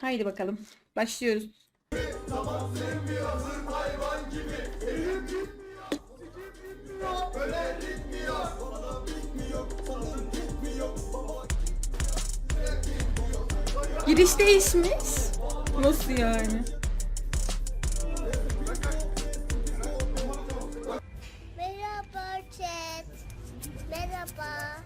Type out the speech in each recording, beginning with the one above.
Haydi bakalım. Başlıyoruz. Giriş değişmiş. Nasıl yani? Merhaba chat. Merhaba.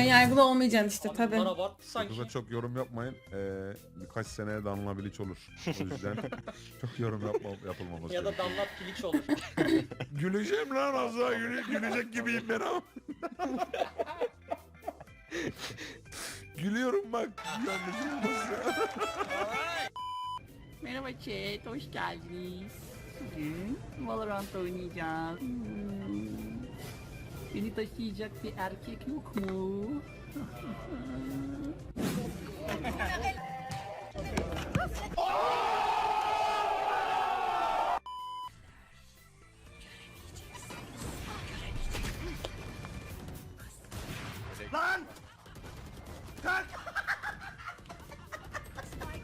Ben yargılı olmayacaksın işte Abi tabi. bunlar abarttı sanki. Kıza çok yorum yapmayın. Ee, birkaç seneye Danla Bilic olur. O yüzden çok yorum yapma, yapılmaması Ya da gerekiyor. damlat piliç olur. Güleceğim lan az daha güle, gülecek gibiyim ben ama. Gülüyorum bak. Yanlış olmasın. Merhaba chat, hoş geldiniz. Bugün Valorant oynayacağız. Hmm. Beni taşıyacak bir erkek yok mu?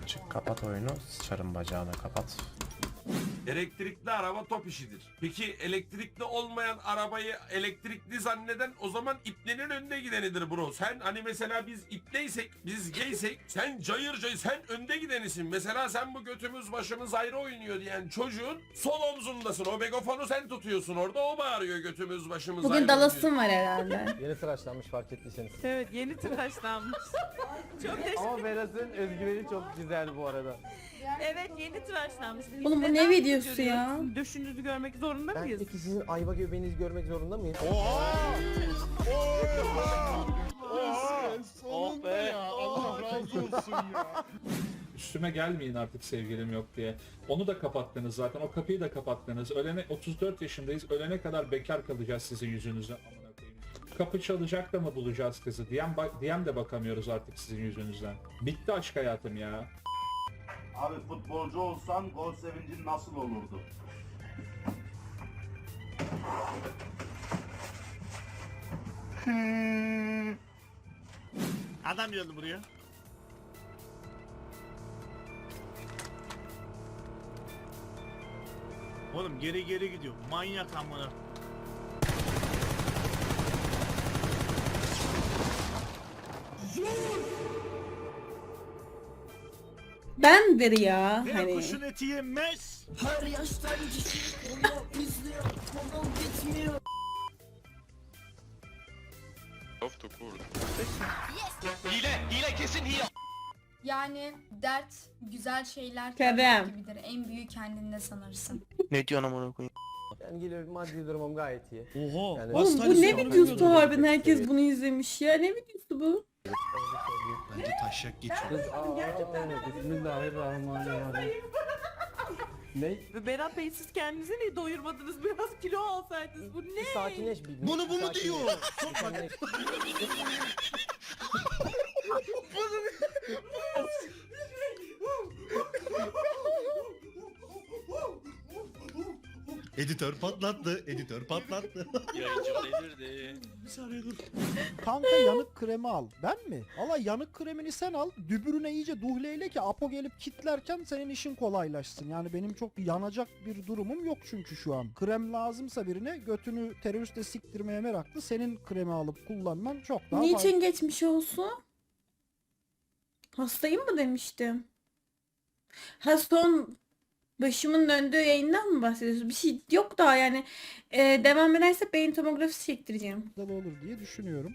Çık kapat oyunu. Sıçarım bacağına kapat. Elektrikli araba top işidir. Peki elektrikli olmayan arabayı elektrikli zanneden o zaman iplerin önüne gidenidir bro. Sen hani mesela biz ipleysek, biz geysek sen cayır cayır sen önde gidenisin. Mesela sen bu götümüz başımız ayrı oynuyor diyen çocuğun sol omzundasın. O megafonu sen tutuyorsun orada o bağırıyor götümüz başımız ayrı Bugün dalasın var herhalde. Yeni tıraşlanmış fark ettiyseniz. Evet yeni tıraşlanmış. çok teşekkür Ama Berat'ın özgüveni çok güzel bu arada. Evet yeni tıraşlanmış. Oğlum bu ne neden görüyoruz? ya? Döşünüzü görmek zorunda Ben mıyız? peki sizin ayva göbeğinizi görmek zorunda mıyım? oh be. Üstüme gelmeyin artık sevgilim yok diye. Onu da kapattınız zaten. O kapıyı da kapattınız. Ölene 34 yaşındayız. Ölene kadar bekar kalacağız sizin yüzünüzden. Amına koyayım. Kapı çalacak da mı bulacağız kızı? Diyem, diyem de bakamıyoruz artık sizin yüzünüzden. Bitti aşk hayatım ya. Abi futbolcu olsan gol sevincin nasıl olurdu? Adam geldi buraya. Oğlum geri geri gidiyor. Manyak amına. Bendir ya hani. kuşun eti yenmez. Yani dert güzel şeyler Kerem. gibidir. En büyük kendinde sanırsın. Ne diyorsun amına koyayım? Ben geliyorum maddi durumum gayet iyi. Oha. Yani- Oğlum bu ne videosu harbiden herkes bunu izlemiş ya. Ne videosu bu? Bence taşak geç. Kız aa, Bismillahirrahmanirrahim. ne? Ve Berat Bey siz kendinizi niye doyurmadınız? Biraz kilo alsaydınız. Bu ne? Bir sakinleş bir. Bunu bu mu sakinleş. diyor? Sakinleş. Editör patlattı. Editör patlattı. Yayıncı delirdi. Bir saniye dur. Kanka yanık kremi al. Ben mi? Allah yanık kremini sen al. Dübürüne iyice duhleyle ki Apo gelip kitlerken senin işin kolaylaşsın. Yani benim çok yanacak bir durumum yok çünkü şu an. Krem lazımsa birine götünü teröriste siktirmeye meraklı senin kremi alıp kullanman çok daha faydalı. Niçin geçmiş olsun? Hastayım mı demiştim. Ha son başımın döndüğü yayından mı bahsediyorsun? Bir şey yok daha yani. Ee, devam ederse beyin tomografisi çektireceğim. olur diye düşünüyorum.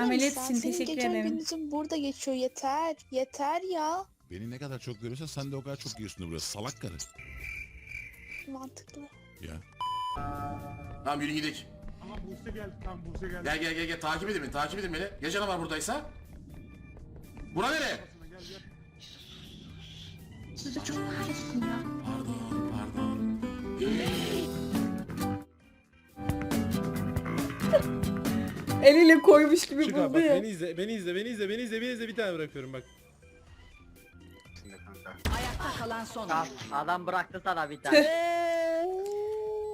Ameliyat için teşekkür ederim. burada geçiyor yeter. Yeter ya. Beni ne kadar çok görürsen sen de o kadar çok yiyorsun burası. Salak karı. Mantıklı. Ya. Tamam yürü gidelim. Tamam Buse geldi. Tamam Buse geldi. Gel gel gel gel takip edin beni takip edin beni. Ya canavar buradaysa? Bura nere? Sizi çok kahretsin ya. Pardon pardon. Eliyle koymuş gibi Çıkar buldu bak ya. beni izle, beni izle, beni izle, beni izle, beni izle bir tane bırakıyorum bak. kalan son. Adam bıraktı sana bir Tüh.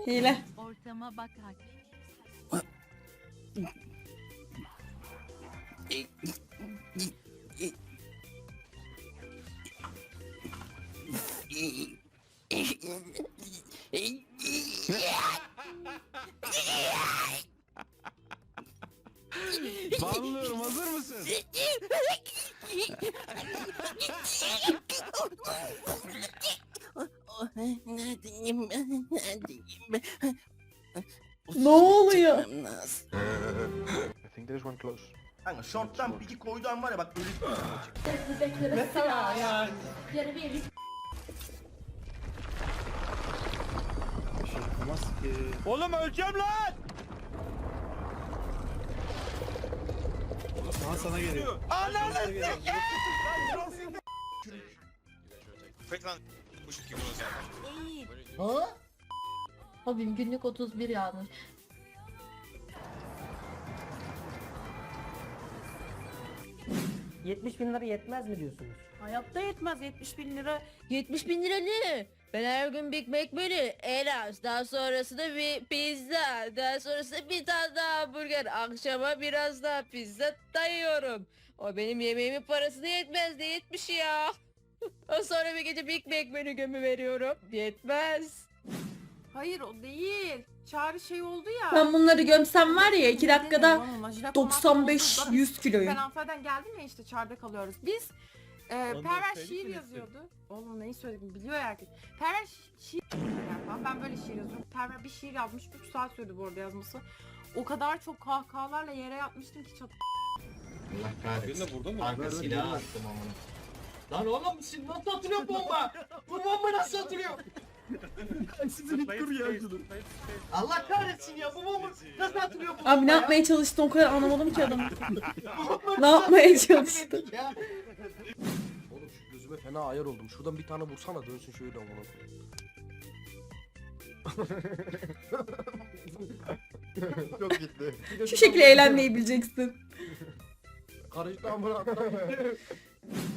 Hile. Ortama bakar. Bağlıyorum hazır mısın? Neredeyim ben? Neredeyim ben? Ne oluyor? Çıkmam lazım. Kanka shorttan piki koydu an var ya bak ölü Mesela yani. Oğlum öleceğim lan. Aha sana geliyor. Abim günlük 31 yağmış. bin lira yetmez mi diyorsunuz? Hayatta yetmez 70 bin lira. 70 bin lira ne? Ben her gün Big Mac menü, en az. Daha sonrasında bir pizza. Daha sonrasında bir tane daha hamburger. Akşama biraz daha pizza dayıyorum. O benim yemeğimin parasına yetmez de yetmiş ya. O sonra bir gece Big Mac menü gömü veriyorum. Yetmez. Hayır o değil. Çağrı şey oldu ya. Ben bunları gömsem var ya 2 dakikada Oğlum, Majida konakta 95-100 Ben kiloyum. Antalya'dan geldim ya işte çağrıda kalıyoruz. Biz e, Perver şiir yazıyordu. Oğlum neyi söyledim biliyor herkes. Perver şi- şiir falan. Ben böyle şiir yazıyorum. Perver bir şiir yazmış 3 saat sürdü bu arada yazması. O kadar çok kahkahalarla yere yatmıştım ki çat. burada mı? Arka silah attım amına. Lan oğlum siz nasıl atılıyor bomba? Bu bomba nasıl atılıyor? Sizin kur ya Allah kahretsin ya bu bomba nasıl atılıyor bu Abi ne yapmaya çalıştın o kadar anlamadım ki adamı. ne yapmaya çalıştın? Oğlum gözüme fena ayar oldum. Şuradan bir tane vursana dönsün şöyle amına Çok gitti. Şu şekilde eğlenmeyi bileceksin. Karıştı amına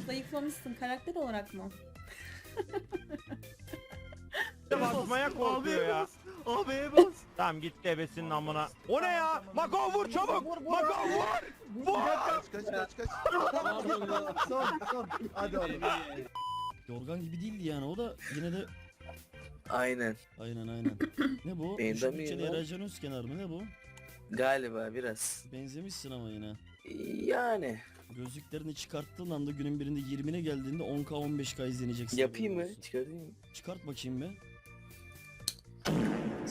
Zayıflamışsın karakter olarak mı? Basmaya korkuyor ya. Abiye bas. Tamam git ebesinin amına. O ne ya? Mako vur çabuk. Mako vur. Vur. Kaç kaç kaç kaç. son son. Hadi oğlum. Yorgan gibi değildi yani o da yine de Aynen. aynen aynen. Ne bu? Benim Düşük de bütçeli miyim lan? Eracan Özkenar mı ne bu? Galiba biraz. Benzemişsin ama yine. Yani. Gözlüklerini çıkarttığın anda günün birinde 20'ne geldiğinde 10k 15k izleneceksin. Yapayım mı? Çıkarayım mı? Çıkart bakayım be.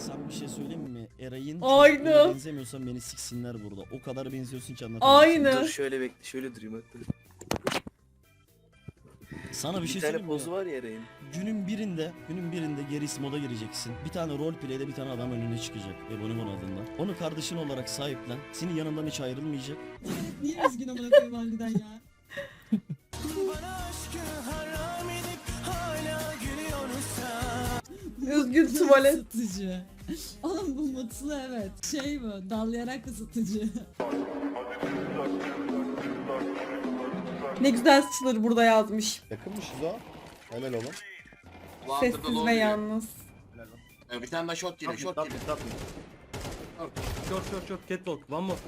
Sen bir şey söyleyeyim mi? Eray'ın Aynı. çocukluğuna benzemiyorsan beni siksinler burada. O kadar benziyorsun ki anlatamam. Aynı. Dur şöyle bekle. Şöyle durayım hatta. Sana bir Bir şey tane söyleyeyim mi? pozu var ya Eray'ın. Günün birinde, günün birinde Geris moda gireceksin. Bir tane roleplay'de bir tane adam önüne çıkacak. Ebonimon adında. Onu kardeşin olarak sahiplen. Senin yanından hiç ayrılmayacak. Niye üzgün amına koyayım harbiden ya? Üzgün tuvalet. Oğlum bu mutlu evet. Şey bu dallayarak ısıtıcı. Ne güzel sıçılır burada yazmış. Yakınmışız ha. Helal oğlum. Sessiz ve yalnız. Bir tane daha shot geliyor shot geliyor. Short short short catwalk. One more.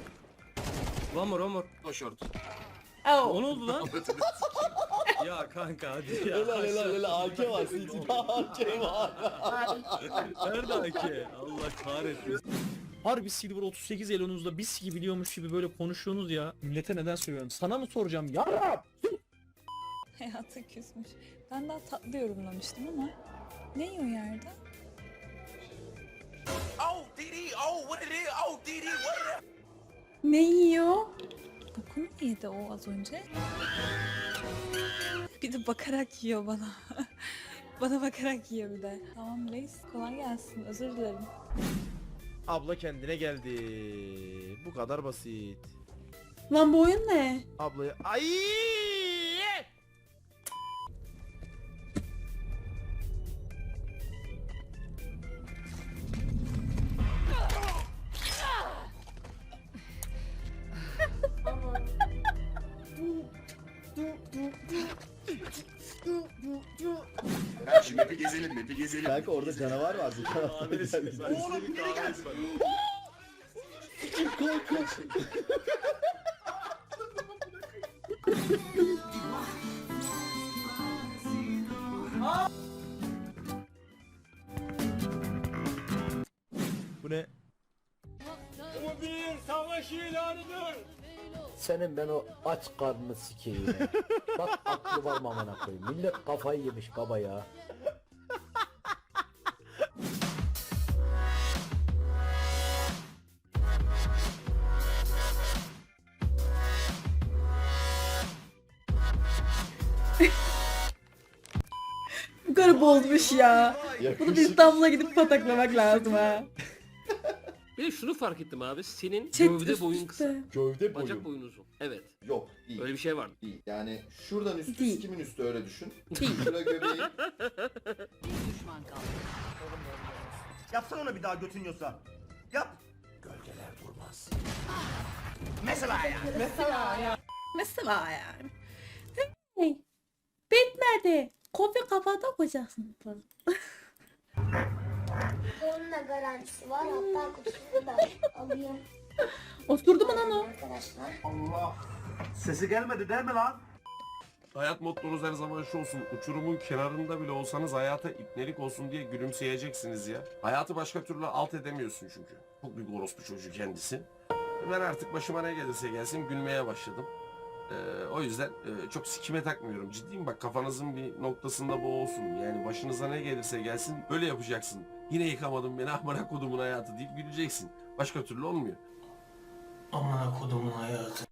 One more one more. O short. Oh. O ne oldu lan? ya kanka hadi ya. Helal helal helal AK var. AK var. Nerede AK? Allah kahretsin. Harbi Silver 38 elonuzda bis gibi biliyormuş gibi böyle konuşuyorsunuz ya. Millete neden söylüyorsun? Sana mı soracağım ya? Hayata küsmüş. Ben daha tatlı yorumlamıştım ama. Ne yiyor yerde? Oh DD oh what it is oh DD what Ne yiyor? Dokunu yedi o az önce. Bir de bakarak yiyor bana. bana bakarak yiyor bir de. Tamam reis kolay gelsin özür dilerim. Abla kendine geldi. Bu kadar basit. Lan bu oyun ne? Ablayı ay gezelim. Kanka orada canavar vardı. Oğlum geri gel. Bu ne? Senin ben o aç karnını sikeyim. ya. Bak aklı var mı amına koyayım. Millet kafayı yemiş baba ya. Bozmuş ya. Bunu bir İstanbul'a gidip pataklamak lazım ha. Bir de şunu fark ettim abi. Senin Chat gövde boyun kısa. Gövde Bacak boyun uzun. Evet. Yok, değil. Öyle bir şey var. Değil. Yani şuradan üstü Değil. kimin üstü öyle düşün. Değil. Şura göbeği. Yapsana onu bir daha götün yiyorsa. Yap. Mesela yani. Hey, bet Kofi kafada koyacaksın. Onun da garantisi var. Hatta kutusunu da alayım. Osurdu mu lan o? Arkadaşlar. Allah. Sesi gelmedi değil mi lan? Hayat mottonuz her zaman şu olsun. Uçurumun kenarında bile olsanız hayata ipnelik olsun diye gülümseyeceksiniz ya. Hayatı başka türlü alt edemiyorsun çünkü. Çok büyük orospu çocuğu kendisi. Ben artık başıma ne gelirse gelsin gülmeye başladım. Ee, o yüzden e, çok sikime takmıyorum. Ciddiyim bak kafanızın bir noktasında bu olsun. Yani başınıza ne gelirse gelsin böyle yapacaksın. Yine yıkamadım beni amına kodumun hayatı deyip güleceksin. Başka türlü olmuyor. Amına kodumun hayatı.